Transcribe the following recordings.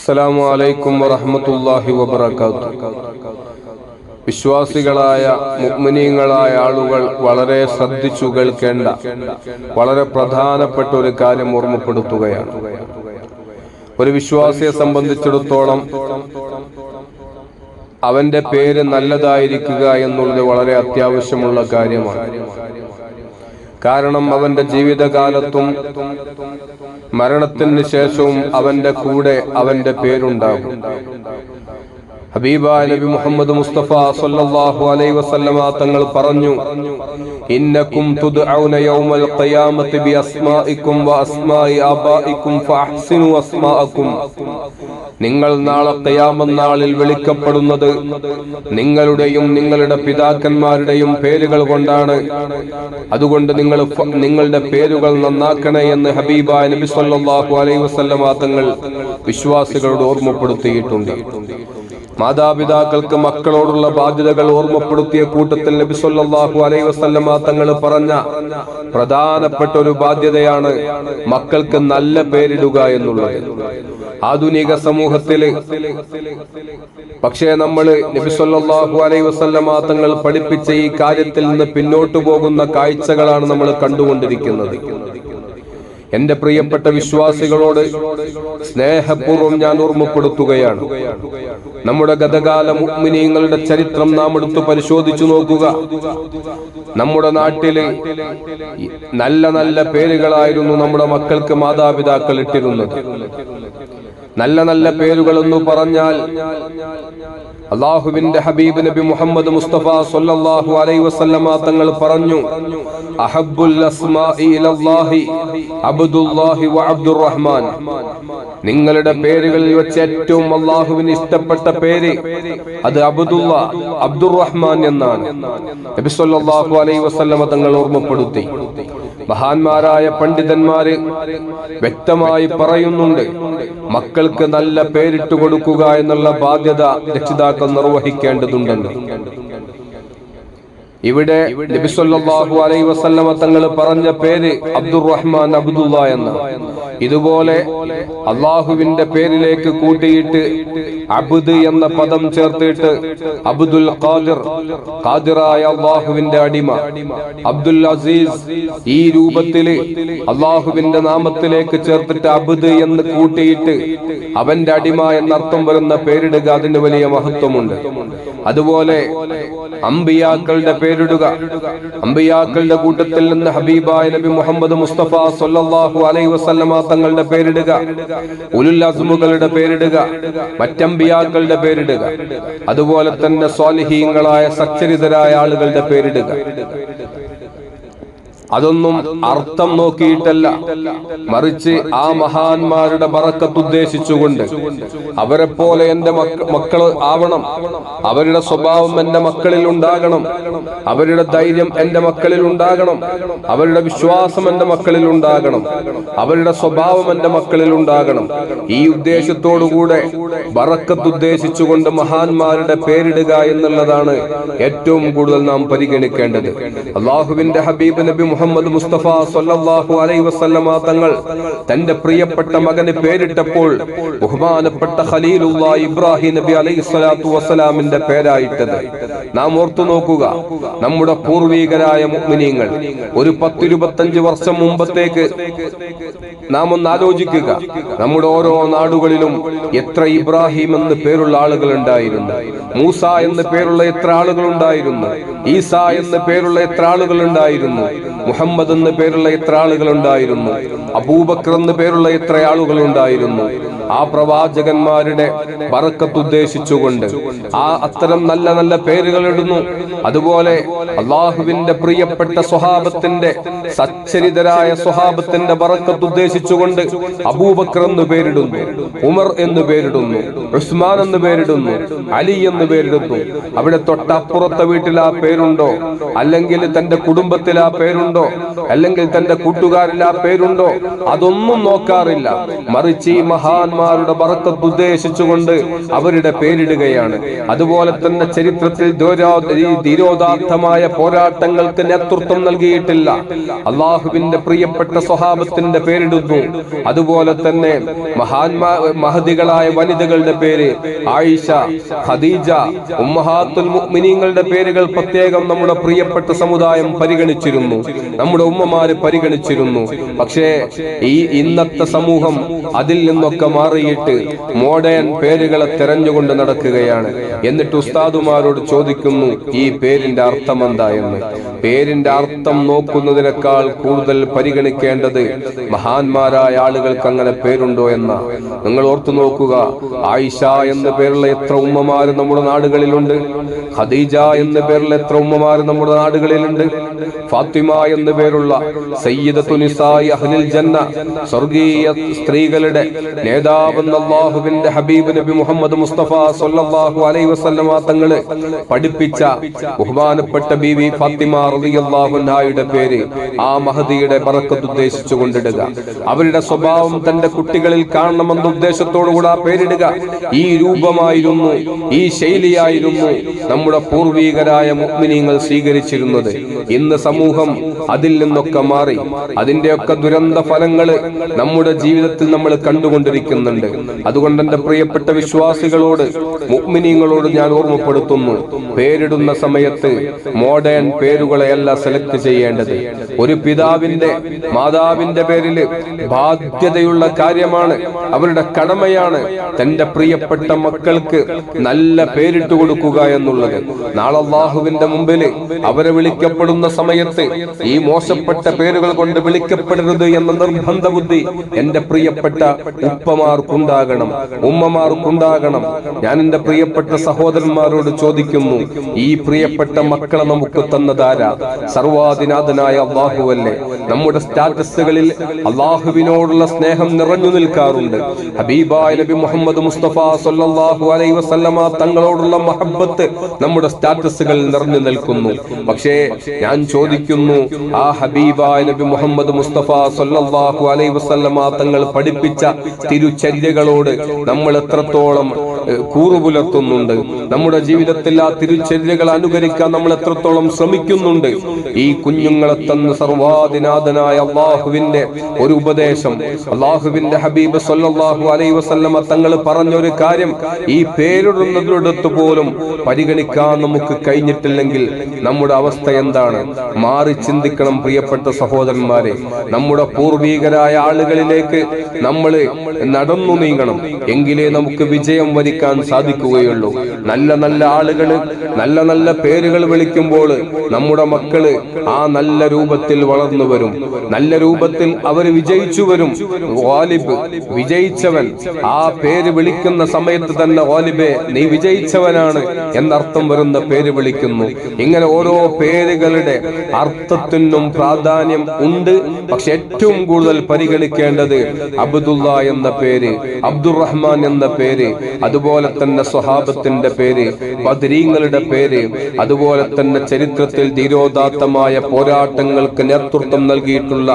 അസ്സലാമു അലൈക്കും വറഹ്മത്തുള്ളാഹി വബറകാത്തു വിശ്വാസികളായ മുഅ്മിനീങ്ങളായ ആളുകൾ വളരെ ശ്രദ്ധിച്ചു കേൾക്കേണ്ട വളരെ പ്രധാനപ്പെട്ട ഒരു കാര്യം ഓർമ്മപ്പെടുത്തുകയാണ്. ഒരു വിശ്വാസിയെ സംബന്ധിച്ചിടത്തോളം അവന്റെ പേര് നല്ലതായിരിക്കുക എന്നുള്ളത് വളരെ അത്യാവശ്യമുള്ള കാര്യമാണ്. കാരണം അവന്റെ ജീവിതകാലത്തും മരണത്തിന് ശേഷവും അവന്റെ കൂടെ അവന്റെ പേരുണ്ടാകും. ഹബീബ നബി മുഹമ്മദ് മുസ്തഫ സല്ലല്ലാഹു അലൈഹി വസല്ലമ തങ്ങൾ പറഞ്ഞു ഇന്നകും തുദ്ഔന യൗമൽ ഖിയാമത്തി ബി അസ്മാഇക്കും വ അസ്മാഇ ആബാഇക്കും ഫഅഹ്സിനു അസ്മാഅക്കും. നിങ്ങൾ നാളെ ഖിയാമത്ത് നാളിൽ വിളിക്കപ്പെടുന്നത് നിങ്ങളുടെയും നിങ്ങളുടെ പിതാക്കന്മാരുടെയും പേരുകൾ കൊണ്ടാണ്. അതുകൊണ്ട് നിങ്ങൾ നിങ്ങളുടെ പേരുകൾ നന്നാക്കണേ എന്ന് ഹബീബ നബി സല്ലല്ലാഹു അലൈഹി വസല്ലമ തങ്ങൾ വിശ്വാസികളോട് ഓർമ്മപ്പെടുത്തിയിട്ടുണ്ട്. മാതാപിതാക്കൾക്ക് മക്കളോടുള്ള ബാധ്യതകൾ ഓർമ്മപ്പെടുത്തിയ കൂട്ടത്തിൽ നബി സല്ലല്ലാഹു അലൈഹി വസല്ലമ തങ്ങൾ പറഞ്ഞ പ്രധാനപ്പെട്ട ഒരു ബാധ്യതയാണ് മക്കൾക്ക് നല്ല പേരിടുക എന്നുള്ളത്. ആധുനിക സമൂഹത്തിൽ പക്ഷേ നമ്മൾ നബി സല്ലല്ലാഹു അലൈഹി വസല്ലമ തങ്ങൾ പഠിപ്പിച്ച ഈ കാര്യത്തിൽ നിന്ന് പിന്നോട്ടു പോകുന്ന കാഴ്ചകളാണ് നമ്മൾ കണ്ടുകൊണ്ടിരിക്കുന്നത്. എന്റെ പ്രിയപ്പെട്ട വിശ്വാസികളോട് സ്നേഹപൂർവം ഞാൻ ഓർമ്മപ്പെടുത്തുകയാണ്. നമ്മുടെ ഗതകാല മുഗ്മിനീങ്ങളുടെ ചരിത്രം നാം എടുത്ത് പരിശോധിച്ചു നോക്കുക. നമ്മുടെ നാട്ടിൽ നല്ല നല്ല പേരുകളായിരുന്നു നമ്മുടെ മക്കൾക്ക് മാതാപിതാക്കൾ ഇട്ടിരുന്നത്. നല്ല നല്ല പേരുകൾ എന്ന് പറഞ്ഞാൽ അള്ളാഹുവിന്റെ ഹബീബ് നബി മുഹമ്മദ് മുസ്തഫ സല്ലല്ലാഹു അലൈഹി വസല്ലമ തങ്ങൾ പറഞ്ഞു ഇലല്ലാഹി അബ്ദുല്ലാഹി അബ്ദുറഹ്മാൻ. നിങ്ങളുടെ പേരുകളിൽ വെച്ച് ഏറ്റവും അള്ളാഹുവിന് ഇഷ്ടപ്പെട്ട പേര് അത് അബ്ദുല്ല അബ്ദുറഹ്മാൻ എന്നാണ്. നബി സല്ലല്ലാഹു അലൈഹി വസല്ലമ തങ്ങൾ ഓർമ്മപ്പെടുത്തി. മഹാന്മാരായ പണ്ഡിതന്മാര് വ്യക്തമായി പറയുന്നുണ്ട് മക്കൾക്ക് നല്ല പേരിട്ട് കൊടുക്കുക എന്നുള്ള ബാധ്യത രക്ഷിതാക്കൾ നിർവഹിക്കേണ്ടതുണ്ടെന്ന്. ഇവിടെ നബി അലൈ വസല്ലമ തങ്ങൾ പറഞ്ഞ പേര് അബ്ദുറഹ്മാൻ അബ്ദുള്ള എന്ന് ഇതുപോലെ അള്ളാഹുവിന്റെ പേരിലേക്ക് കൂട്ടിയിട്ട് അബുദ് എന്ന പദം ചേർത്തിട്ട് അബ്ദുൽ ഖാദിർ ഖാദിറായ അള്ളാഹുവിന്റെ അടിമ അബ്ദുൽ അസീസ് ഈ രൂപത്തിൽ അള്ളാഹുവിന്റെ നാമത്തിലേക്ക് ചേർത്തിട്ട് അബുദ് എന്ന് കൂട്ടിയിട്ട് അവന്റെ അടിമ എന്നർത്ഥം വരുന്ന പേരിടുക അതിന് വലിയ മഹത്വമുണ്ട്. അതുപോലെ അമ്പിയാക്കളുടെ പേരിടുക അമ്പിയാക്കളുടെ കൂട്ടത്തിൽ നിന്ന് ഹബീബായ നബി മുഹമ്മദ് മുസ്തഫ സൊല്ലാഹു അലൈഹി വസല്ലമ തങ്ങളുടെ പേരിടുക ഉലുൽ പേരിടുക മറ്റമ്പിയാക്കളുടെ പേരിടുക അതുപോലെ തന്നെ സ്വാലിഹീങ്ങളായ സച്ചരിതരായ ആളുകളുടെ പേരിടുക. അതൊന്നും അർത്ഥം നോക്കിയിട്ടല്ല. മറിച്ച് ആ മഹാന്മാരുടെ ബറക്കത്ത് ഉദ്ദേശിച്ചുകൊണ്ട് അവരെ പോലെ എന്റെ മക്കൾ ആവണം. അവരുടെ സ്വഭാവം എന്റെ മക്കളിൽ ഉണ്ടാകണം. അവരുടെ ധൈര്യം എന്റെ മക്കളിൽ ഉണ്ടാകണം. അവരുടെ വിശ്വാസം എന്റെ മക്കളിൽ ഉണ്ടാകണം. അവരുടെ സ്വഭാവം എന്റെ മക്കളിൽ ഉണ്ടാകണം. ഈ ഉദ്ദേശത്തോടുകൂടെ ബറക്കത്ത് ഉദ്ദേശിച്ചുകൊണ്ട് മഹാന്മാരുടെ പേരിടുക എന്നുള്ളതാണ് ഏറ്റവും കൂടുതൽ നാം പരിഗണിക്കേണ്ടത്. അള്ളാഹുവിന്റെ ഹബീബ് നബി മുഹമ്മദ് മുസ്തഫ സൊല്ലാഹു അലൈ വസല്ലമ തങ്ങൾ തന്റെ പ്രിയപ്പെട്ട മകന് പേരിട്ടപ്പോൾ ബഹുമാനപ്പെട്ട ഖലീലുള്ള ഇബ്രാഹിം നബി അലൈഹി സ്വലാത്തു വസ്സലാമിന്റെ പേരായിട്ടത്. നാം ഓർത്തു നോക്കുക. നമ്മുടെ പൂർവീകരായ മുഅ്മിനീങ്ങൾ ഒരു പത്തിരുപത്തഞ്ച് വർഷം മുമ്പത്തേക്ക് നാം ഒന്ന് ആലോചിക്കുക. നമ്മുടെ ഓരോ നാടുകളിലും എത്ര ഇബ്രാഹിം എന്ന് പേരുള്ള ആളുകൾ ഉണ്ടായിരുന്നു. മൂസ എന്ന് പേരുള്ള എത്ര ആളുകൾ ഉണ്ടായിരുന്നു. ഈസ എന്ന് പേരുള്ള എത്ര ആളുകൾ ഉണ്ടായിരുന്നു. മുഹമ്മദ് എന്ന് പേരുള്ള എത്ര ആളുകൾ ഉണ്ടായിരുന്നു. അബൂബക്കർ എന്ന് പേരുള്ള എത്ര ആളുകൾ ഉണ്ടായിരുന്നു. ആ പ്രവാചകന്മാരുടെ വറക്കത്തുദ്ദേശിച്ചുകൊണ്ട് ആ അത്തരം നല്ല നല്ല പേരുകൾ ഇടുന്നു അതുപോലെ അള്ളാഹുവിന്റെ പ്രിയപ്പെട്ട സ്വഹാബത്തിന്റെ സച്ചരിതരായ സ്വഹാബത്തിന്റെ വറക്കത്ത് ഉദ്ദേശിച്ചുകൊണ്ട് അബൂബക്കർ എന്ന് പേരിടുന്നു ഉമർ എന്ന് പേരിടുന്നു ഉസ്മാൻ എന്ന് പേരിടുന്നു അലി എന്ന് പേരിടുന്നു. അവിടെ തൊട്ടപ്പുറത്തെ വീട്ടിൽ ആ പേരുണ്ടോ? അല്ലെങ്കിൽ തന്റെ കുടുംബത്തിൽ ആ പേരുണ്ടോ? അല്ലെങ്കിൽ തന്റെ കൂട്ടുകാരിൽ ആ പേരുണ്ടോ? അതൊന്നും നോക്കാറില്ല. മറിച്ച് ഈ മഹാന്മാരുടെ വറക്കത്ത് ഉദ്ദേശിച്ചുകൊണ്ട് അവരുടെ പേരിടുകയാണ്. അതുപോലെ തന്നെ ചരിത്രത്തിൽ ധീരോദാത്തമായ പോരാട്ടങ്ങൾക്ക് നേതൃത്വം നൽകിയിട്ടില്ല. അള്ളാഹുവിന്റെ പ്രിയപ്പെട്ട സ്വഹാബത്തിന്റെ പേരിടുന്നു. അതുപോലെ തന്നെ മഹാന്മാ മഹതികളായ വനിതകളുടെ പേര് ആയിഷ ഖദീജ ഉമ്മഹാത്തുൽ മുഅ്മിനീങ്ങളുടെ പേരുകൾ പ്രത്യേകം നമ്മുടെ പ്രിയപ്പെട്ട സമുദായം പരിഗണിച്ചിരുന്നു. നമ്മുടെ ഉമ്മമാര് പരിഗണിച്ചിരുന്നു. പക്ഷേ ഈ ഇന്നത്തെ സമൂഹം അതിൽ നിന്നൊക്കെ മാറിയിട്ട് മോഡേൺ പേരുകളെ തെരഞ്ഞുകൊണ്ട് നടക്കുകയാണ്. എന്നിട്ട് ഉസ്താദുമാരോട് ചോദിക്കുന്നു ഈ പേരിന്റെ അർത്ഥം എന്താ എന്ന് പേരിന്റെ അർത്ഥം നോക്കുന്നതിനേക്കാൾ കൂടുതൽ പരിഗണിക്കേണ്ടത് മഹാന്മാരായ ആളുകൾക്ക് അങ്ങനെ പേരുണ്ടോ എന്ന? നിങ്ങൾ ഓർത്തു നോക്കുക ആയിഷ എന്ന പേരുള്ള എത്ര ഉമ്മമാര് നമ്മുടെ നാടുകളിലുണ്ട്? ഖദീജ എന്ന പേരുള്ള എത്ര ഉമ്മമാര് നമ്മുടെ നാടുകളിലുണ്ട്? ഫാത്തിമ എന്ന പേരുള്ള അഹ്ലിൽ ജന്ന സ്വർഗീയ സ്ത്രീകളുടെ നേതാവെന്ന ഹബീബ് നബി മുഹമ്മദ് മുസ്തഫ സല്ലല്ലാഹു അലൈഹി വസല്ലമ തങ്ങൾ പഠിപ്പിച്ച ബഹുമാനപ്പെട്ട ബീവി ഫാത്തിമ റളിയല്ലാഹു അൻഹായുടെ പേര് ആ മഹദിയുടെ ബറക്കത്ത് ഉദ്ദേശിച്ചു കൊണ്ടിടുക. അവരുടെ സ്വഭാവം തന്റെ കുട്ടികളിൽ കാണണമെന്ന ഉദ്ദേശത്തോടുകൂടെ ആ പേരിടുക. ഈ രൂപമായിരുന്നു ഈ ശൈലിയായിരുന്നു നമ്മുടെ പൂർവീകരായ മുഗ്മിനീങ്ങൾ സ്വീകരിച്ചിരുന്നത്. ഇന്ന് സമൂഹം അതിൽ നിന്നൊക്കെ മാറി അതിന്റെയൊക്കെ ദുരന്ത ഫലങ്ങൾ നമ്മുടെ ജീവിതത്തിൽ നമ്മൾ കണ്ടുകൊണ്ടിരിക്കുന്നുണ്ട്. അതുകൊണ്ട് എന്റെ പ്രിയപ്പെട്ട വിശ്വാസികളോട് മുഗ്മിനീങ്ങളോട് ഞാൻ ഓർമ്മപ്പെടുത്തുന്നു. പേരിടുന്ന സമയത്ത് മോഡേൺ പേരുകളെയല്ല സെലക്ട് ചെയ്യേണ്ടത്. ഒരു പിതാവിന്റെ മാതാവിന്റെ പേരിൽ ബാധ്യതയുള്ള കാര്യമാണ് അവരുടെ കടമയാണ് തന്റെ പ്രിയപ്പെട്ട മക്കൾക്ക് നല്ല പേരിട്ട് കൊടുക്കുക എന്നുള്ളത്. നാളെ ബാഹുവിന്റെ മുമ്പിൽ അവരെ വിളിക്കപ്പെടുന്ന സമയത്ത് ഈ മോശപ്പെട്ട പേരുകൾ കൊണ്ട് വിളിക്കപ്പെടരുത് എന്ന നിർബന്ധ ബുദ്ധി എന്റെ പ്രിയപ്പെട്ട ഉപ്പമാർക്കുണ്ടാകണം ഉമ്മമാർക്കുണ്ടാകണം. ഞാൻ എന്റെ പ്രിയപ്പെട്ട സഹോദരന്മാരോട് ചോദിക്കുന്നു ഈ പ്രിയപ്പെട്ട മക്കളെ നമുക്ക് തന്നതാരാ? സർവാധിനാഥനായ അള്ളാഹുവല്ലേ? നമ്മുടെ സ്റ്റാറ്റസുകളിൽ അള്ളാഹുവിനോടുള്ള സ്നേഹം നിറഞ്ഞു നിൽക്കാറുണ്ട്. ഹബീബായ നബി മുഹമ്മദ് മുസ്തഫ സല്ലല്ലാഹു അലൈഹി വസല്ലമ തങ്ങളോടുള്ള മഹബത്ത് നമ്മുടെ സ്റ്റാറ്റസുകൾ നിറഞ്ഞു നിൽക്കുന്നു. പക്ഷേ ഞാൻ ചോദിക്കുന്നു ആ ഹബീബായ നബി മുഹമ്മദ് മുസ്തഫ സല്ലല്ലാഹു അലൈഹി വസല്ലമ തങ്ങൾ പഠിപ്പിച്ച തിരുചര്യകളോട് നമ്മൾ എത്രത്തോളം കൂറുപുലർത്തുന്നുണ്ട്? നമ്മുടെ ജീവിതത്തിൽ ആ തിരുചര്യകൾ അനുകരിക്കാൻ നമ്മൾ എത്രത്തോളം ശ്രമിക്കുന്നുണ്ട്? ഈ കുഞ്ഞുങ്ങളെ തന്ന സർവാധിനാഥനായ അള്ളാഹുവിന്റെ ഒരു ഉപദേശം. അള്ളാഹുവിന്റെ ഹബീബ് സല്ലല്ലാഹു അലൈഹി വസല്ലമ തങ്ങൾ പറഞ്ഞൊരു കാര്യം ഈ പേരിടുന്നതിനടുത്ത് പോലും പരിഗണിക്കാൻ നമുക്ക് കഴിഞ്ഞിട്ടില്ലെങ്കിൽ നമ്മുടെ അവസ്ഥ എന്താണ്? മാറി ചിന്തിക്കണം പ്രിയപ്പെട്ട സഹോദരന്മാരെ. നമ്മുടെ പൂർവീകരായ ആളുകളിലേക്ക് നമ്മൾ നടന്നു നീങ്ങണം. എങ്കിലേ നമുക്ക് വിജയം വരിക്കാൻ സാധിക്കുകയുള്ളൂ. നല്ല നല്ല ആളുകൾ നല്ല നല്ല പേരുകൾ വിളിക്കുമ്പോൾ നമ്മുടെ മക്കൾ ആ നല്ല രൂപത്തിൽ വളർന്നു വരും. നല്ല രൂപത്തിൽ അവർ വിജയിച്ചു വരും. വാലിബ് വിജയിച്ചവൻ ആ പേര് വിളിക്കുന്ന സമയത്ത് തന്നെ വാലിബെ നീ വിജയിച്ചവനാണ് എന്നർത്ഥം വരുന്ന പേര് വിളിക്കുന്നു. ഇങ്ങനെ ഓരോ പേരുകളുടെ അർത്ഥത്തിനും പ്രാധാന്യം ഉണ്ട്. പക്ഷെ ഏറ്റവും കൂടുതൽ പരിഗണിക്കേണ്ടത് അബ്ദുല്ല എന്ന പേര് അബ്ദുറഹ്മാൻ എന്ന പേര് അതുപോലെ തന്നെ സ്വഹാബത്തിന്റെ പേര് ബദരീങ്ങളുടെ പേര് അതുപോലെ തന്നെ ചരിത്രത്തിൽ ധീരോദാത്തമായ പോരാട്ടങ്ങൾക്ക് നേതൃത്വം നൽകിയിട്ടുള്ള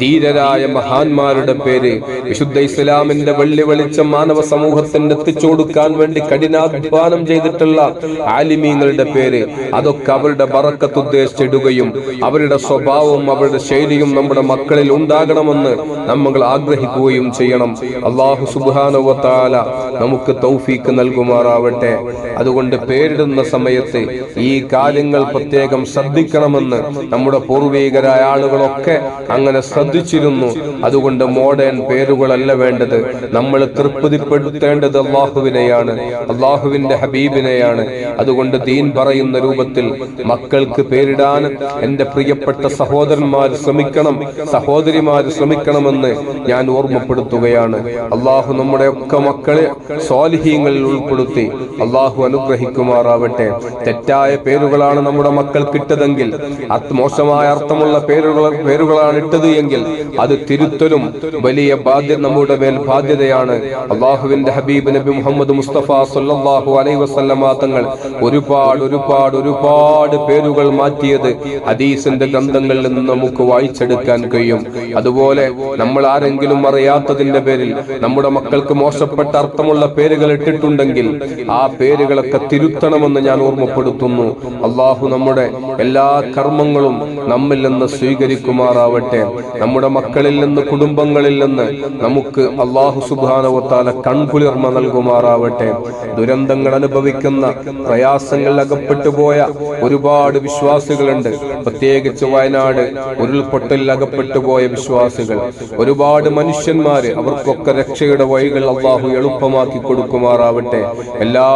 ധീരരായ മഹാന്മാരുടെ പേര് വിശുദ്ധ ഇസ്ലാമിന്റെ വെള്ളി വെളിച്ചം മാനവ സമൂഹത്തിന് എത്തിച്ചുകൊടുക്കാൻ വേണ്ടി കഠിനാധ്വാനം ചെയ്തിട്ടുള്ള ആലിമീങ്ങളുടെ പേര് അതൊക്കെ അവരുടെ ബറക്കത്ത് ഉദ്ദേശിച്ചിടുകയും അവരുടെ സ്വഭാവവും അവരുടെ ശൈലിയും നമ്മുടെ മക്കളിൽ ഉണ്ടാകണമെന്ന് നമ്മൾ ആഗ്രഹിക്കുകയും ചെയ്യണം. അള്ളാഹു സുബാനുവത്താല നമുക്ക് തൗഫീക്ക് നൽകുമാറാവട്ടെ. അതുകൊണ്ട് പേരിടുന്ന സമയത്ത് ഈ കാര്യങ്ങൾ പ്രത്യേകം ശ്രദ്ധിക്കണമെന്ന് നമ്മുടെ പൂർവീകരായ ആളുകളൊക്കെ അങ്ങനെ ശ്രദ്ധിച്ചിരുന്നു. അതുകൊണ്ട് മോഡേൺ പേരുകളല്ല വേണ്ടത്. നമ്മൾ തൃപ്തിപ്പെടുത്തേണ്ടത് അള്ളാഹുവിനെയാണ് അള്ളാഹുവിന്റെ ഹബീബിനെയാണ്. അതുകൊണ്ട് ദീൻ പറയുന്ന രൂപത്തിൽ മക്കൾക്ക് പേരിടാൻ എന്റെ പ്രിയപ്പെട്ട സഹോദരന്മാർ ശ്രമിക്കണം സഹോദരിമാർ ശ്രമിക്കണമെന്ന് ഞാൻ ഓർമ്മപ്പെടുത്തുകയാണ്. അള്ളാഹു നമ്മുടെ ഒക്കെ മക്കളെ സ്വാലിഹീങ്ങളിൽ ഉൾപ്പെടുത്തി. അള്ളാഹു അനുഗ്രഹിക്കുമാറാവട്ടെ. തെറ്റായ പേരുകളാണ് നമ്മുടെ മക്കൾ കിട്ടതെങ്കിൽ മോശമായ അർത്ഥമുള്ള പേരുകൾ പേരുകളാണ് ഇട്ടത് എങ്കിൽ അത് തിരുത്തലും വലിയ ബാധ്യത നമ്മുടെ മേൽ ബാധ്യതയാണ്. അള്ളാഹുവിന്റെ ഹബീബ് നബി മുഹമ്മദ് മുസ്തഫ സല്ലല്ലാഹു അലൈ വസല്ലമ തങ്ങൾ ഒരുപാട് ഒരുപാട് ഒരുപാട് പേരുകൾ മാറ്റിയത് ഹദീസിന്റെ ഗ്രന്ഥങ്ങളിൽ നിന്ന് നമുക്ക് വായിച്ചെടുക്കാൻ കഴിയും. അതുപോലെ നമ്മൾ ആരെങ്കിലും അറിയാത്തതിന്റെ പേരിൽ നമ്മുടെ മക്കൾക്ക് മോശപ്പെട്ട അർത്ഥമുള്ള പേരുകൾ ഇട്ടിട്ടുണ്ടെങ്കിൽ ആ പേരുകളൊക്കെ തിരുത്തണമെന്ന് ഞാൻ ഓർമ്മപ്പെടുത്തുന്നു. അള്ളാഹു നമ്മുടെ എല്ലാ കർമ്മങ്ങളും നമ്മിൽ നിന്ന് സ്വീകരിക്കുമാറാവട്ടെ. നമ്മുടെ മക്കളിൽ നിന്ന് കുടുംബങ്ങളിൽ നിന്ന് നമുക്ക് അള്ളാഹു സുബാനവത്താല കൺകുളിർമ നൽകുമാറാവട്ടെ. ദുരന്തങ്ങൾ അനുഭവിക്കുന്ന പ്രയാസങ്ങൾ അകപ്പെട്ടു പോയ ഒരുപാട് വിശ്വാസികളുണ്ട്. പ്രത്യേകിച്ച് വയനാട് ഉരുൾപൊട്ടലിൽ അകപ്പെട്ടു പോയ വിശ്വാസികൾ. ഒരുപാട് മനുഷ്യന്മാര് അവർക്കൊക്കെ രക്ഷയുടെ വഴികൾ അള്ളാഹു എളുപ്പമാക്കി കൊടുക്കുമാറാവട്ടെ. എല്ലാ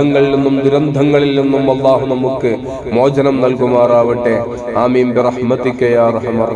ദുരിതങ്ങളിൽ നിന്നും ദുരന്തങ്ങളിൽ നിന്നും അള്ളാഹു നമുക്ക് മോചനം നൽകുമാറാവട്ടെ. ആമീൻ. ബിറഹ്മതിക യാ റഹ്മർ